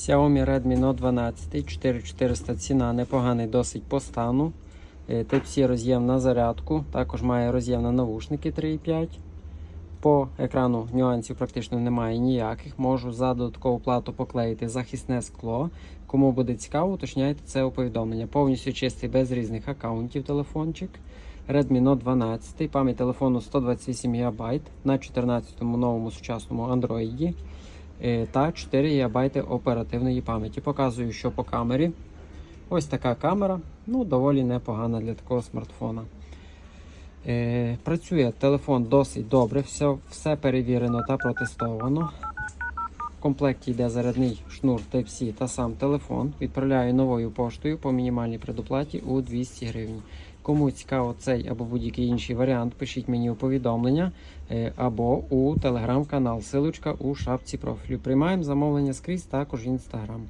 Xiaomi Redmi Note 12, 4400 ціна, непоганий досить по стану. Е, Type-C роз'єм на зарядку, також має роз'єм на навушники 3.5. По екрану нюансів практично немає ніяких. Можу за додаткову плату поклеїти захисне скло. Кому буде цікаво, уточняйте це у повідомлення. Повністю чистий без різних аккаунтів телефончик. Redmi Note 12, пам'ять телефону 128 ГБ на 14-му новому сучасному Android та 4 ГБ оперативної пам'яті. Показую, що по камері. Ось така камера, ну доволі непогана для такого смартфона. Е, працює телефон досить добре, все, все перевірено та протестовано. В комплекті йде зарядний шнур Type-C та сам телефон. Відправляю новою поштою по мінімальній предоплаті у 200 гривень. Кому цікаво цей або будь-який інший варіант, пишіть мені у повідомлення е, або у телеграм-канал. Силочка у шапці профілю. Приймаємо замовлення скрізь, також інстаграм.